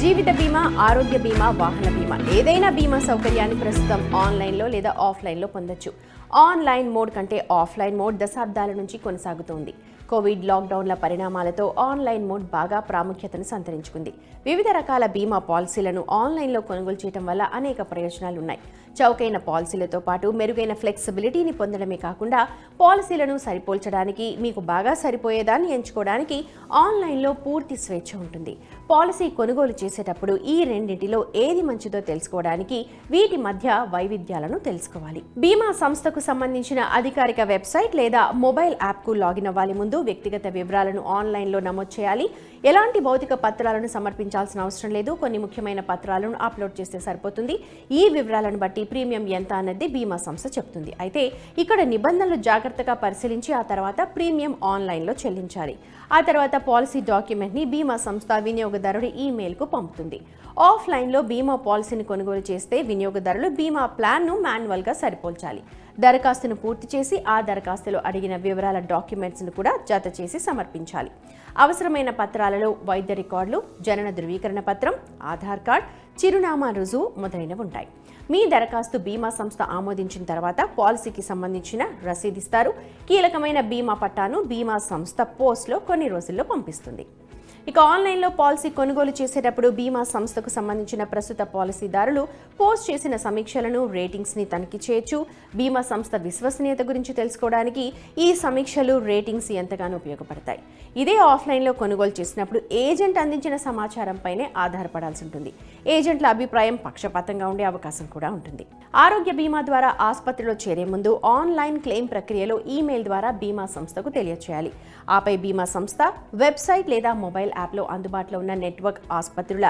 జీవిత బీమా ఆరోగ్య బీమా వాహన బీమా. ఏదైనా బీమా సౌకర్యాన్ని ప్రస్తుతం ఆన్లైన్లో లేదా ఆఫ్లైన్లో పొందొచ్చు. ఆన్లైన్ మోడ్ కంటే ఆఫ్లైన్ మోడ్ దశాబ్దాల నుంచి కొనసాగుతోంది. కోవిడ్ లాక్డౌన్ల పరిణామాలతో ఆన్లైన్ మోడ్ బాగా ప్రాముఖ్యతను సంతరించుకుంది. వివిధ రకాల బీమా పాలసీలను ఆన్లైన్లో కొనుగోలు చేయడం వల్ల అనేక ప్రయోజనాలు ఉన్నాయి చౌకైన పాలసీలతో పాటు మెరుగైన ఫ్లెక్సిబిలిటీని పొందడమే కాకుండా పాలసీలను సరిపోల్చడానికి మీకు బాగా సరిపోయేదాన్ని ఎంచుకోవడానికి ఆన్లైన్లో పూర్తి స్వేచ్ఛ ఉంటుంది. పాలసీ కొనుగోలు చేసేటప్పుడు ఈ రెండింటిలో ఏది మంచిదో తెలుసుకోవడానికి వీటి మధ్య వైవిధ్యాలను తెలుసుకోవాలి. బీమా సంస్థకు సంబంధించిన అధికారిక వెబ్సైట్ లేదా మొబైల్ యాప్కు లాగిన్ అవ్వాలి. ముందు వ్యక్తిగత వివరాలను ఆన్లైన్లో నమోదు చేయాలి. ఎలాంటి భౌతిక పత్రాలను సమర్పించాల్సిన అవసరం లేదు. కొన్ని ముఖ్యమైన పత్రాలను అప్లోడ్ చేస్తే సరిపోతుంది. ఈ వివరాలను బట్టి ప్రీమియం ఎంత అన్నది బీమా సంస్థ చెప్తుంది. అయితే ఇక్కడ నిబంధనలు జాగ్రత్తగా పరిశీలించి ఆ తర్వాత ప్రీమియం ఆన్లైన్లో చెల్లించాలి. ఆ తర్వాత పాలసీ డాక్యుమెంట్ని బీమా సంస్థ వినియోగదారుడి ఈమెయిల్కు పంపుతుంది. ఆఫ్లైన్లో బీమా పాలసీని కొనుగోలు చేస్తే వినియోగదారులు బీమా ప్లాన్ను మాన్యువల్గా సరిపోల్చాలి. దరఖాస్తును పూర్తి చేసి ఆ దరఖాస్తులో అడిగిన వివరాల డాక్యుమెంట్స్ను కూడా జత చేసి సమర్పించాలి. అవసరమైన పత్రాలలో వైద్య రికార్డులు జనన ధృవీకరణ పత్రం ఆధార్ కార్డ్ చిరునామా రుజువు మొదలైనవి ఉంటాయి. మీ దరఖాస్తు బీమా సంస్థ ఆమోదించిన తర్వాత పాలసీకి సంబంధించిన రసీదిస్తారు కీలకమైన బీమా పట్టాను బీమా సంస్థ పోస్ట్లో కొన్ని రోజుల్లో పంపిస్తుంది. ఇక ఆన్లైన్లో పాలసీ కొనుగోలు చేసేటప్పుడు బీమా సంస్థకు సంబంధించిన ప్రస్తుత పాలసీదారులు పోస్ట్ చేసిన సమీక్షలను రేటింగ్స్ని తనిఖీ చేయొచ్చు. బీమా సంస్థ విశ్వసనీయత గురించి తెలుసుకోవడానికి ఈ సమీక్షలు రేటింగ్స్ ఎంతగానో ఉపయోగపడతాయి. ఇదే ఆఫ్లైన్లో కొనుగోలు చేసినప్పుడు ఏజెంట్ అందించిన సమాచారంపైనే ఆధారపడాల్సి ఉంటుంది. ఏజెంట్ల అభిప్రాయం పక్షపాతంగా ఉండే అవకాశం కూడా ఉంటుంది. ఆరోగ్య బీమా ద్వారా ఆసుపత్రిలో చేరే ముందు ఆన్లైన్ క్లెయిమ్ ప్రక్రియలో ఈమెయిల్ ద్వారా బీమా సంస్థకు తెలియచేయాలి. ఆపై బీమా సంస్థ వెబ్సైట్ లేదా మొబైల్ యాప్లో అందుబాటులో ఉన్న నెట్వర్క్ ఆసుపత్రుల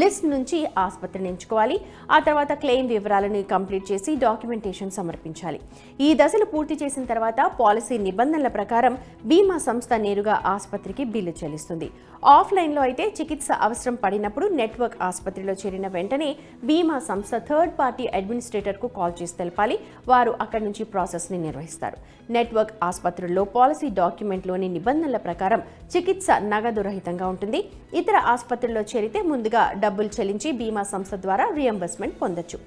లిస్ట్ నుంచి ఆసుపత్రిని ఎంచుకోవాలి. ఆ తర్వాత క్లెయిమ్ వివరాలను కంప్లీట్ చేసి డాక్యుమెంటేషన్ సమర్పించాలి. ఈ దశలు పూర్తి చేసిన తర్వాత పాలసీ నిబంధనల ప్రకారం బీమా సంస్థ నేరుగా ఆసుపత్రికి బిల్లు చెల్లిస్తుంది. ఆఫ్లైన్లో అయితే చికిత్స అవసరం పడినప్పుడు నెట్వర్క్ ఆసుపత్రిలో చేరిన వెంటనే బీమా సంస్థ థర్డ్ పార్టీ అడ్మినిస్ట్రేటర్కు కాల్ చేసి తెలపాలి. వారు అక్కడి నుంచి ప్రాసెస్ని నిర్వహిస్తారు. నెట్వర్క్ ఆసుపత్రుల్లో పాలసీ డాక్యుమెంట్లోని నిబంధనల ప్రకారం చికిత్స నగదు రహితంగా ఉంటుంది. ఇతర ఆసుపత్రుల్లో చేరితే ముందుగా డబ్బులు చెల్లించి బీమా సంస్థ ద్వారా రియంబర్స్మెంట్ పొందొచ్చు.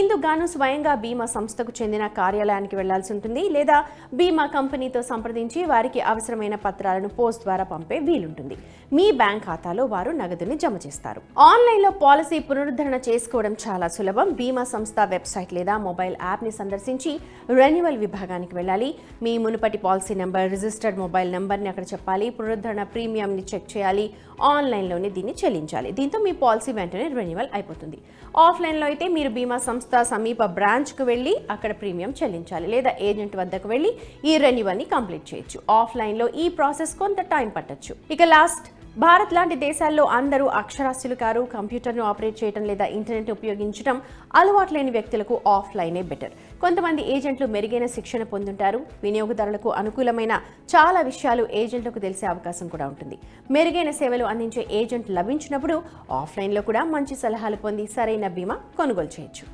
ఇందుకు స్వయంగా బీమా సంస్థకు చెందిన కార్యాలయానికి వెళ్ళాల్సి ఉంటుంది. లేదా బీమా కంపెనీతో సంప్రదించి వారికి అవసరమైన పత్రాలను పోస్ట్ ద్వారా పంపే వీలుంటుంది. మీ బ్యాంక్ ఖాతాలో వారు నగదుని జమ చేస్తారు. ఆన్లైన్లో పాలసీ పునరుద్ధరణ చేసుకోవడం చాలా సులభం. బీమా సంస్థ వెబ్సైట్ లేదా మొబైల్ యాప్ని సందర్శించి రెన్యువల్ విభాగానికి వెళ్ళాలి. మీ మునుపటి పాలసీ నెంబర్ రిజిస్టర్డ్ మొబైల్ నెంబర్ని అక్కడ చెప్పాలి. పునరుద్ధరణ ప్రీమియంని చెక్ చేయాలి. ఆన్లైన్లోనే దీన్ని చెల్లించాలి. దీంతో మీ పాలసీ వెంటనే రెన్యువల్ అయిపోతుంది. ఆఫ్లైన్లో అయితే మీరు బీమా సంస్థ సమీప బ్రాంచ్కు వెళ్ళి అక్కడ ప్రీమియం చెల్లించాలి లేదా ఏజెంట్ వద్దకు వెళ్ళి ఈ రెన్యువల్ని కంప్లీట్ చేయొచ్చు. ఆఫ్లైన్లో ఈ ప్రాసెస్ కొంత టైం పట్టొచ్చు. ఇక లాస్ట్ భారత్ లాంటి దేశాల్లో అందరూ అక్షరాస్యులు కారు కంప్యూటర్ను ఆపరేట్ చేయడం లేదా ఇంటర్నెట్ ఉపయోగించడం అలవాటు లేని వ్యక్తులకు ఆఫ్లైనే బెటర్. కొంతమంది ఏజెంట్లు మెరుగైన శిక్షణ పొందుంటారు. వినియోగదారులకు అనుకూలమైన చాలా విషయాలు ఏజెంట్లకు తెలిసే అవకాశం కూడా ఉంటుంది. మెరుగైన సేవలు అందించే ఏజెంట్ లభించినప్పుడు ఆఫ్లైన్లో కూడా మంచి సలహాలు పొంది సరైన బీమా కొనుగోలు చేయొచ్చు.